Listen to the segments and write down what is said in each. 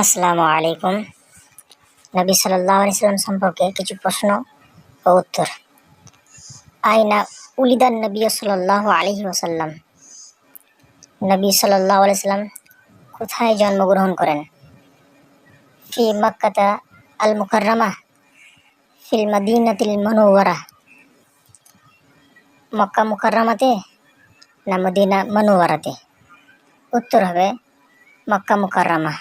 আসসালামু আলাইকুম। নবী সাল্লাহ আলাইসাল্লাম সম্পর্কে কিছু প্রশ্ন ও উত্তর। আইনা উলিদান নবী সাল্লাহ আলহি ওসাল্লাম নবী সাল্লাহ আলাইসাল্লাম কোথায় জন্মগ্রহণ করেন? ফি মক্কাতা আল মুকাররমা ফিল মদিনাতিল মনোয়ারা মক্কা মুকাররমাতে না মদিনা মনোয়ারাতে উত্তর হবে মক্কা মুকাররমা।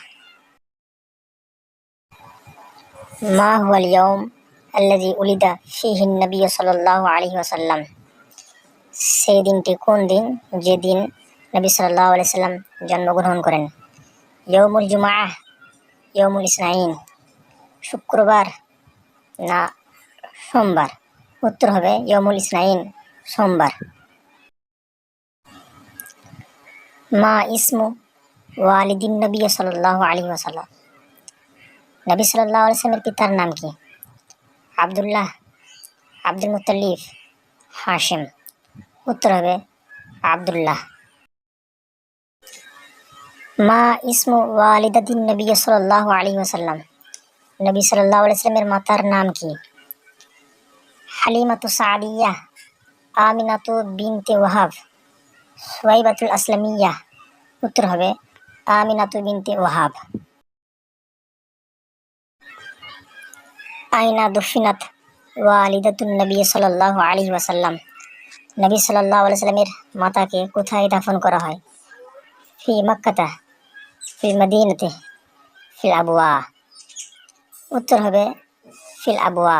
মা হুয়াল ইয়ম আল্লাজি উলিদা ফিহিন নবী সাল্লাহ আলী ওসাল্লাম সেই দিনটি কোন দিন? যেদিন নবী সাল্লাহ আলি সাল্লাম জন্মগ্রহণ করেন। ইয়মুল জুমা ইয়মুল ইসনাইন। শুক্রবার না, সোমবার। উত্তর হবে ইয়মুল ইসনাইন, সোমবার। মা ইসমু ওয়ালিদিন নবী সাল্লাহ আলী ওসাল্লাম নবী সাল্লাহ আলসালামের পিতার নাম কি? আবদুল্লাহ আব্দুল মুতাল্লিফ হাশিম। উত্তর হবে আবদুল্লাহ। মা ইসমু ওয়ালিদাতিন নবী সাল্লাহ আলী ওসাল্লাম নবী সাল্লাহ আলাইসলামের মাতার নাম কি? হালিমাতু সাদিয়া, আমিনাতু বিনতে ওয়াহাব, সোয়াইবাতুল আসলামিয়া। উত্তর হবে আমিনাতু বিনতে ওয়াহাব। আইনা ওয়া ওয়ালিদাতুন নবী সাল্লাহ আলী ওয়াসাল্লাম। নবী সাল্লাহ আলাইসাল্লামের মাতাকে কোথায় দাফন করা হয়? ফি মক্কাতা ফিল মদিনাতে, ফিল আবুয়া উত্তর হবে ফিল আবুয়া